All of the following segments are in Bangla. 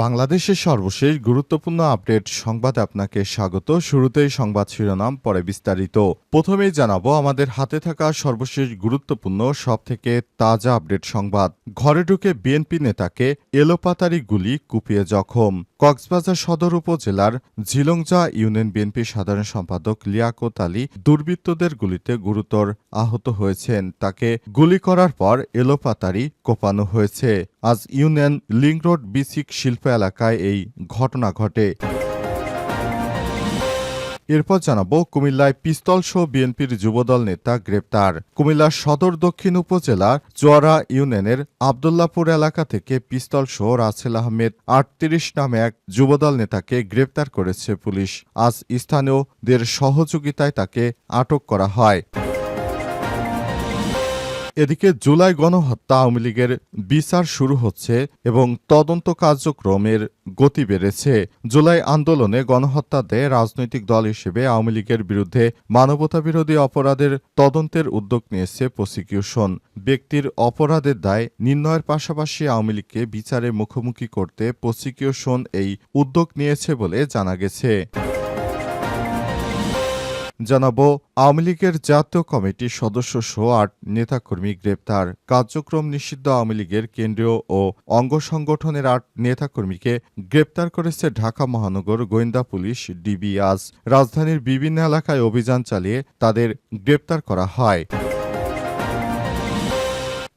বাংলাদেশের সর্বশেষ গুরুত্বপূর্ণ আপডেট সংবাদে আপনাকে স্বাগত। শুরুতেই সংবাদ শিরোনাম, পরে বিস্তারিত। প্রথমেই জানাব, আমাদের হাতে থাকা সর্বশেষ গুরুত্বপূর্ণ সব থেকে তাজা আপডেট সংবাদ। ঘরে ঢুকে বিএনপি নেতাকে এলোপাতারি গুলি, কুপিয়ে জখম। কক্সবাজার সদর উপজেলার ঝিলংজা ইউনিয়ন বিএনপি সাধারণ সম্পাদক লিয়াকত আলী দুর্বৃত্তদের গুলিতে গুরুতর আহত হয়েছেন। তাকে গুলি করার পর এলোপাতারি কোপানো হয়েছে। আজ ইউনিয়ন লিং রোড বিসিক শিল্প এলাকায় এই ঘটনা ঘটে। এরপর জানাব, কুমিল্লায় পিস্তল সহ বিএনপির যুবদল নেতা গ্রেপ্তার। কুমিল্লার সদর দক্ষিণ উপজেলার চোয়ারা ইউনিয়নের আবদুল্লাপুর এলাকা থেকে পিস্তল সহ রাসেল আহমেদ আটত্রিশ নামে এক যুবদল নেতাকে গ্রেপ্তার করেছে পুলিশ। আজ স্থানীয়দের সহযোগিতায় তাকে আটক করা হয়। এদিকে জুলাই গণহত্যা আওয়ামী লীগের বিচার শুরু হচ্ছে এবং তদন্ত কার্যক্রমের গতি বেড়েছে। জুলাই আন্দোলনে গণহত্যা দেয় রাজনৈতিক দল হিসেবে আওয়ামী লীগের বিরুদ্ধে মানবতাবিরোধী অপরাধের তদন্তের উদ্যোগ নিয়েছে প্রসিকিউশন। ব্যক্তির অপরাধের দায় নির্ণয়ের পাশাপাশি আওয়ামী লীগকে বিচারে মুখোমুখি করতে প্রসিকিউশন এই উদ্যোগ নিয়েছে বলে জানা গেছে। জানাব, আওয়ামী লীগের জাতীয় কমিটির সদস্য সহ আট নেতাকর্মী গ্রেপ্তার। কার্যক্রম নিষিদ্ধ আওয়ামী লীগের কেন্দ্রীয় ও অঙ্গ সংগঠনের আট নেতাকর্মীকে গ্রেপ্তার করেছে ঢাকা মহানগর গোয়েন্দা পুলিশ ডিবি। আজ রাজধানীর বিভিন্ন এলাকায় অভিযান চালিয়ে তাদের গ্রেপ্তার করা হয়।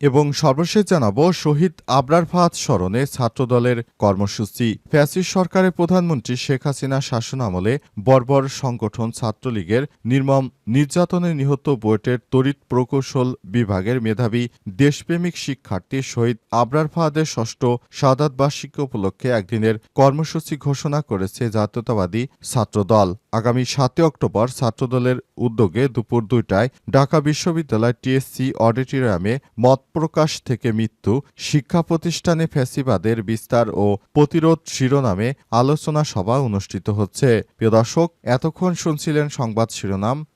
এবং সর্বশেষ জানাব শহীদ আবরার ফাহাদ স্মরণে ছাত্রদলের কর্মসূচি। ফ্যাসিস্ট সরকারের প্রধানমন্ত্রী শেখ হাসিনা শাসন আমলে বর্বর সংগঠন ছাত্রলীগের নির্মম নির্যাতনে নিহত বুয়েটের তড়িৎ প্রকৌশল বিভাগের মেধাবী দেশপ্রেমিক শিক্ষার্থী শহীদ আবরার ফাহাদের ষষ্ঠ সাদাত বার্ষিকী উপলক্ষে একদিনের কর্মসূচি ঘোষণা করেছে জাতীয়তাবাদী ছাত্রদল। আগামী সাতই অক্টোবর ছাত্রদলের উদ্যোগে দুপুর দুইটায় ঢাকা বিশ্ববিদ্যালয় টিএসসি অডিটোরিয়ামে মত প্রকাশ থেকে মৃত্যু, শিক্ষা প্রতিষ্ঠানে ফ্যাসিবাদের বিস্তার ও প্রতিরোধ শিরোনামে আলোচনা সভা অনুষ্ঠিত হচ্ছে। প্রিয় দর্শক, এতক্ষণ শুনছিলেন সংবাদ শিরোনাম।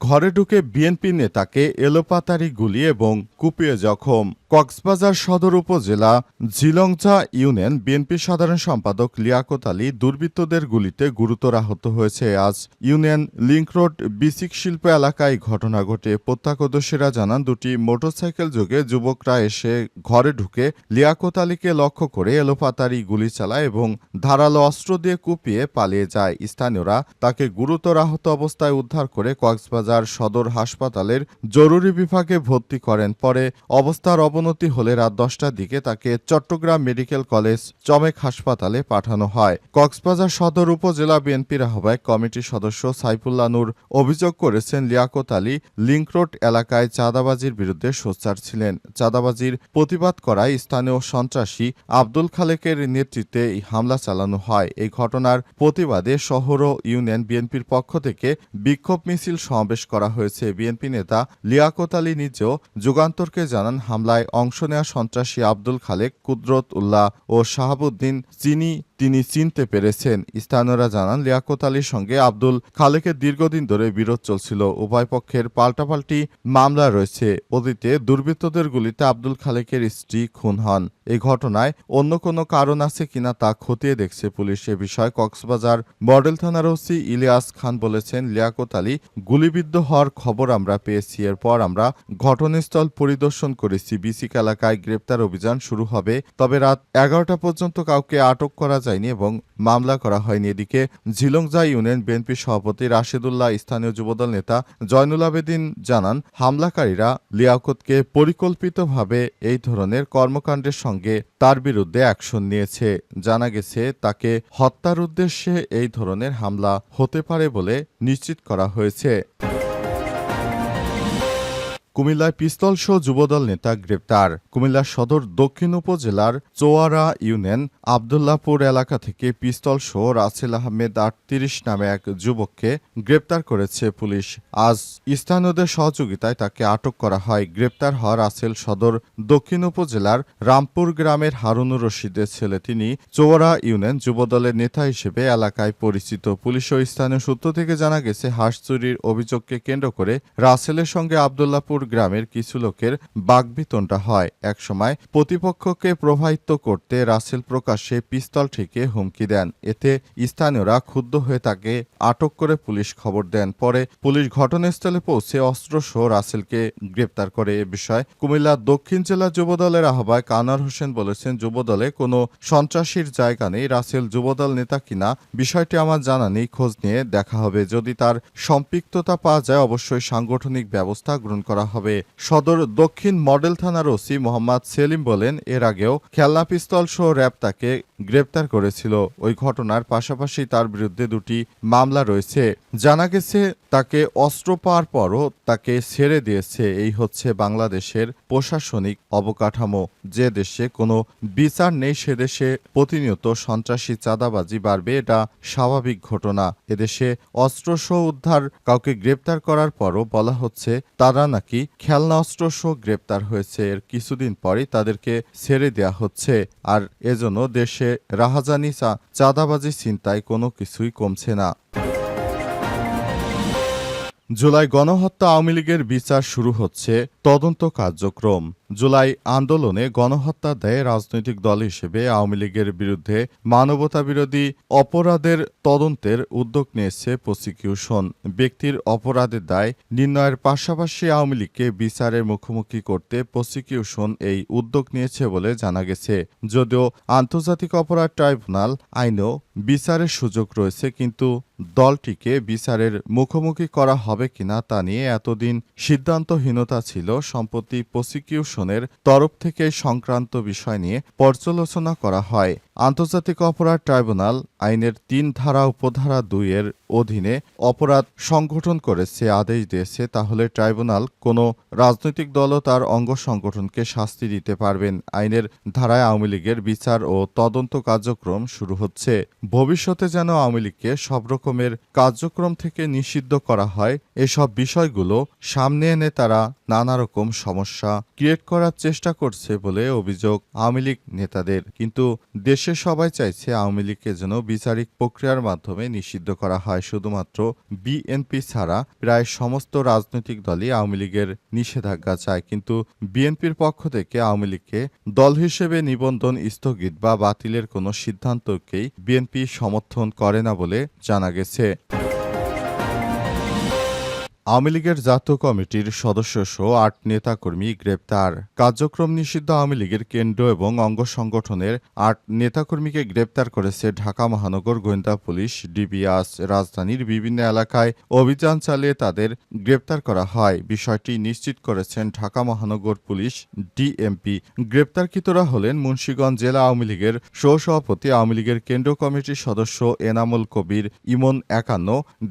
ঘরে ঢুকে বিএনপি নেতাকে এলোপাতারি গুলি এবং কুপিয়ে জখম। কক্সবাজার সদর উপজেলা ঝিলংচা ইউনিয়ন বিএনপি সাধারণ সম্পাদক লিয়াকত আলী দুর্বৃত্তদের গুলিতে গুরুতর আহত হয়েছে। আজ ইউনিয়ন লিংক রোড বিসিক শিল্প এলাকায় ঘটনা ঘটে। প্রত্যক্ষদর্শীরা জানান, দুটি মোটরসাইকেল যোগে যুবকরা এসে ঘরে ঢুকে লিয়াকত আলীকে লক্ষ্য করে এলোপাতারি গুলি চালায় এবং ধারালো অস্ত্র দিয়ে কুপিয়ে পালিয়ে যায়। স্থানীয়রা তাকে গুরুতর আহত অবস্থায় উদ্ধার করে কক্সবাজার সদর হাসপাতালের জরুরি বিভাগে ভর্তি করেন। পরে অবস্থার অবনতি হলে রাত দশটার দিকে তাকে চট্টগ্রাম মেডিকেল কলেজ চমেক হাসপাতালে পাঠানো হয়। কক্সবাজার সদর উপজেলা বিএনপির আহ্বায়ক কমিটির সদস্য সাইফুল্লাহ নূর অভিযোগ করেছেন, লিয়াকত আলী লিংক রোড এলাকায় চাঁদাবাজির বিরুদ্ধে সোচ্চার ছিলেন। চাঁদাবাজির প্রতিবাদ করায় স্থানীয় সন্ত্রাসী আব্দুল খালেকের নেতৃত্বে এই হামলা চালানো হয়। এই ঘটনার প্রতিবাদে শহর ও ইউনিয়ন বিএনপির পক্ষ থেকে বিক্ষোভ মিছিল সমাবেশ করা হয়েছে। বিএনপি নেতা লিয়াকত আলী নিজেও যুগান্তরকে জানান হামলায় অংশ নেয়া সন্ত্রাসী আব্দুল খালেক, কুদরত উল্লাহ ও শাহাবুদ্দিন চিনি তিনি চিনতে পেরেছেন, স্থানীয়রা জানান লিয়াকত আলীর সঙ্গে আব্দুল খালেকের দীর্ঘদিন ধরে বিরোধ চলছিল। উভয় পক্ষের পাল্টাপাল্টি মামলা রয়েছে। অতীতে দুর্বৃত্তদের গুলিতে আব্দুল খালেকের স্ত্রী খুন হন। এই ঘটনায় অন্য কোনো কারণ আছে কিনা তা খতিয়ে দেখছে পুলিশ। এ বিষয়ে কক্সবাজার মডেল থানার ওসি ইলিয়াস খান বলেছেন, লিয়াকত আলী গুলিবিদ্ধ হওয়ার খবর আমরা পেয়েছি। এরপর আমরা ঘটনাস্থল পরিদর্শন করেছি। বিসিক এলাকায় গ্রেপ্তার অভিযান শুরু হবে, তবে রাত এগারোটা পর্যন্ত কাউকে আটক করা যায়নি এবং মামলা করা হয়নি। এদিকে ঝিলংজা ইউনিয়ন বিএনপি সভাপতি রাশেদুল্লাহ স্থানীয় যুবদল নেতা জয়নুল আবেদিন জানান, হামলাকারীরা লিয়াকতকে পরিকল্পিতভাবে এই ধরনের কর্মকাণ্ডের সঙ্গে তার বিরুদ্ধে অ্যাকশন নিয়েছে। জানা গেছে, তাকে হত্যার উদ্দেশ্যে এই ধরনের হামলা হতে পারে বলে নিশ্চিত করা হয়েছে। কুমিল্লায় পিস্তল সহ যুবদল নেতা গ্রেপ্তার। কুমিল্লা সদর দক্ষিণ উপজেলার চোয়ারা ইউনিয়ন আবদুল্লাপুর এলাকা থেকে পিস্তল সহ রাসেল আহমেদ আটত্রিশ নামে এক যুবককে গ্রেপ্তার করেছে পুলিশ। আজ স্থানীয়দের সহযোগিতায় তাকে আটক করা হয়। গ্রেপ্তার হওয়া রাসেল সদর দক্ষিণ উপজেলার রামপুর গ্রামের হারুনুর রশিদের ছেলে। তিনি চোয়ারা ইউনিয়ন যুবদলের নেতা হিসেবে এলাকায় পরিচিত। পুলিশ ও স্থানীয় সূত্র থেকে জানা গেছে, হাঁস চুরির অভিযোগকে কেন্দ্র করে রাসেলের সঙ্গে আবদুল্লাপুর গ্রামের কিছু লোকের বাগবিতণ্ডা হয়। একসময় প্রতিপক্ষকে প্রভাবিত করতে রাসেল প্রকাশ্যে পিস্তল ঠেকে হুমকি দেন। এতে স্থানীয়রা ক্ষুব্ধ হয়ে তাকে আটক করে পুলিশ খবর দেন। পরে পুলিশ ঘটনাস্থলে পৌঁছে অস্ত্রসহ রাসেলকে গ্রেপ্তার করে। এ বিষয়ে কুমিল্লা দক্ষিণ জেলা যুবদলের আহ্বায়ক আনোয়ার হোসেন বলেছেন, যুবদলে কোনো সন্ত্রাসীর জায়গা নেই। রাসেল যুবদল নেতা কিনা বিষয়টি আমার জানা নেই, খোঁজ নিয়ে দেখা হবে। যদি তার সম্পৃক্ততা পাওয়া যায়, অবশ্যই সাংগঠনিক ব্যবস্থা গ্রহণ করা হবে। সদর দক্ষিণ মডেল থানার ওসি মোহাম্মদ সেলিম বলেন, এর আগেও খেলনা পিস্তল সহ র্যাব তাকে গ্রেপ্তার করেছিল। ওই ঘটনার পাশাপাশি তার বিরুদ্ধে দুটি মামলা রয়েছে। জানা গেছে, তাকে অস্ত্র পাওয়ার পরও তাকে ছেড়ে দিয়েছে। এই হচ্ছে বাংলাদেশের প্রশাসনিক অবকাঠামো। যে দেশে কোনো বিচার নেই, সে দেশে প্রতিনিয়ত সন্ত্রাসী চাঁদাবাজি বাড়বে, এটা স্বাভাবিক ঘটনা। এদেশে অস্ত্রসহ উদ্ধার কাউকে গ্রেপ্তার করার পরও বলা হচ্ছে, তারা নাকি খেলনা অস্ত্রসহ গ্রেপ্তার হয়েছে। এর কিছুদিন পরই তাদেরকে ছেড়ে দেয়া হচ্ছে। আর এজন্য দেশে রাহাজানি চাঁদাবাজি চিন্তায় কোনো কিছুই কমছে না। জুলাই গণহত্যা আওয়ামী লীগের বিচার শুরু হচ্ছে। তদন্ত কার্যক্রম। জুলাই আন্দোলনে গণহত্যা দেয় রাজনৈতিক দল হিসেবে আওয়ামী লীগের বিরুদ্ধে মানবতা বিরোধী অপরাধের তদন্তের উদ্যোগ নিয়েছে প্রসিকিউশন। ব্যক্তির অপরাধের দায় নির্ণয়ের পাশাপাশি আওয়ামী লীগকে বিচারের মুখোমুখি করতে প্রসিকিউশন এই উদ্যোগ নিয়েছে বলে জানা গেছে। যদিও আন্তর্জাতিক অপরাধ ট্রাইব্যুনাল আইনেও বিচারের সুযোগ রয়েছে, কিন্তু দলটিকে বিচারের মুখোমুখি করা হবে কিনা তা নিয়ে এতদিন সিদ্ধান্তহীনতা ছিল সম্প্রতি প্রসিকিউশনের তরফ থেকে সংক্রান্ত বিষয় নিয়ে পর্যালোচনা করা হয়। আন্তর্জাতিক অপরাধ ট্রাইব্যুনাল আইনের তিন ধারা উপধারা দুই এর অধীনে অপরাধ সংগঠন করেছে, আদেশ দিয়েছে, তাহলে ট্রাইব্যুনাল কোনো রাজনৈতিক দলও তার অঙ্গ সংগঠনকে শাস্তি দিতে পারবেন। আইনের ধারায় আওয়ামী লীগের বিচার ও তদন্ত কার্যক্রম শুরু হচ্ছে। ভবিষ্যতে যেন আওয়ামী লীগকে সব রকমের কার্যক্রম থেকে নিষিদ্ধ করা হয়, এসব বিষয়গুলো সামনে এনে তারা নানা রকম সমস্যা ক্রিয়েট করার চেষ্টা করছে বলে অভিযোগ আওয়ামী লীগ নেতাদের। কিন্তু দেশের সবাই চাইছে আওয়ামী লীগকে যেন বিচারিক প্রক্রিয়ার মাধ্যমে নিষিদ্ধ করা হয়। শুধুমাত্র বিএনপি ছাড়া প্রায় সমস্ত রাজনৈতিক দলই আওয়ামী লীগের নিষেধাজ্ঞা চায়। কিন্তু বিএনপির পক্ষ থেকে আওয়ামী লীগকে দল হিসেবে নিবন্ধন, স্থগিত বা বাতিলের কোনো সিদ্ধান্তকেই বিএনপি সমর্থন করে না বলে জানা গেছে। আওয়ামী লীগের জাতীয় কমিটির সদস্য সহ আট নেতাকর্মী গ্রেপ্তার। কার্যক্রম নিষিদ্ধ আওয়ামী লীগের কেন্দ্র এবং অঙ্গ সংগঠনের আট নেতাকর্মীকে গ্রেপ্তার করেছে ঢাকা মহানগর গোয়েন্দা পুলিশ ডিবিআস রাজধানীর বিভিন্ন এলাকায় অভিযান চালিয়ে তাদের গ্রেপ্তার করা হয়। বিষয়টি নিশ্চিত করেছেন ঢাকা মহানগর পুলিশ, ডিএমপি। গ্রেপ্তারকৃতরা হলেন মুন্সীগঞ্জ জেলা আওয়ামী লীগের সহসভাপতি, আওয়ামী লীগের কেন্দ্রীয় কমিটির সদস্য এনামুল কবির, ইমন একান্ন,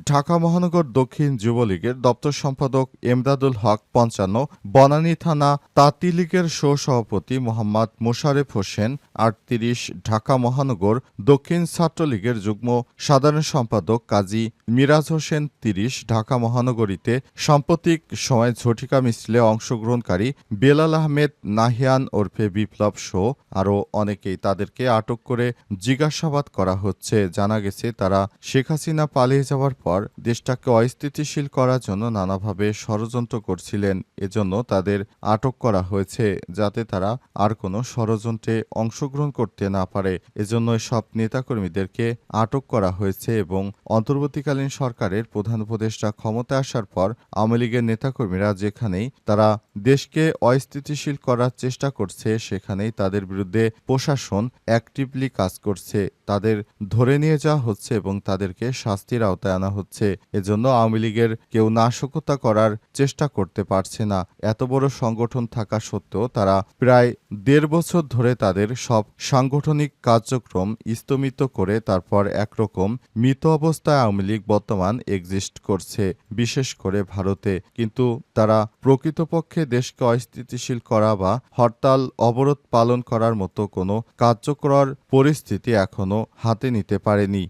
ঢাকা মহানগর দক্ষিণ যুবলীগের দপ্তর সম্পাদক এমদাদুল হক পঞ্চান্ন, বনানী থানা তাঁতি লীগের সহসভাপতি মোহাম্মদ মোশারেফ হোসেন, আটত্রিশ ঢাকা মহানগর দক্ষিণ ছাত্রলীগের যুগ্ম সাধারণ সম্পাদক কাজী মিরাজ হোসেন, তিরিশ ঢাকা মহানগরীতে সাম্প্রতিক সময় ঝটিকা মিছিলে অংশগ্রহণকারী বেলাল আহমেদ, নাহিয়ান ওরফে বিপ্লব শো আরও অনেকেই তাদেরকে আটক করে জিজ্ঞাসাবাদ করা হচ্ছে। জানা গেছে, তারা শেখ হাসিনা পালিয়ে যাওয়ার পর দেশটাকে অস্থিতিশীল করার জন্য নানাভাবে ষড়যন্ত্র করছিলেন। এজন্য তাদের আটক করা হয়েছে যাতে তারা আর কোনো ষড়যন্ত্রে অংশগ্রহণ করতে না পারে। এজন্য সব নেতাকর্মীদেরকে আটক করা হয়েছে এবং অন্তর্বর্তীকালীন সরকারের প্রধান উপদেষ্টা ক্ষমতা আসার পর আওয়ামী লীগের নেতাকর্মীরা যেখানেই তারা দেশকে অস্থিতিশীল করার চেষ্টা করছে, সেখানেই তাদের বিরুদ্ধে প্রশাসন অ্যাক্টিভলি কাজ করছে। তাদের ধরে নিয়ে যাওয়া হচ্ছে এবং তাদেরকে শাস্তির আওতায় আনা হচ্ছে। এজন্য আওয়ামী লীগের কেউ নাশকতা করার চেষ্টা করতে পারছে না। এত বড় সংগঠন থাকা সত্ত্বেও তারা প্রায় দেড় বছর ধরে তাদের সব সাংগঠনিক কার্যক্রম স্তমিত করে তারপর একরকম মৃত অবস্থায় আওয়ামী লীগ বর্তমান এক্সিস্ট করছে, বিশেষ করে ভারতে। কিন্তু তারা প্রকৃতপক্ষে দেশকে অস্থিতিশীল করা বা হরতাল অবরোধ পালন করার মতো কোনো কার্যকর পরিস্থিতি এখনও হাতে নিতে পারেনি।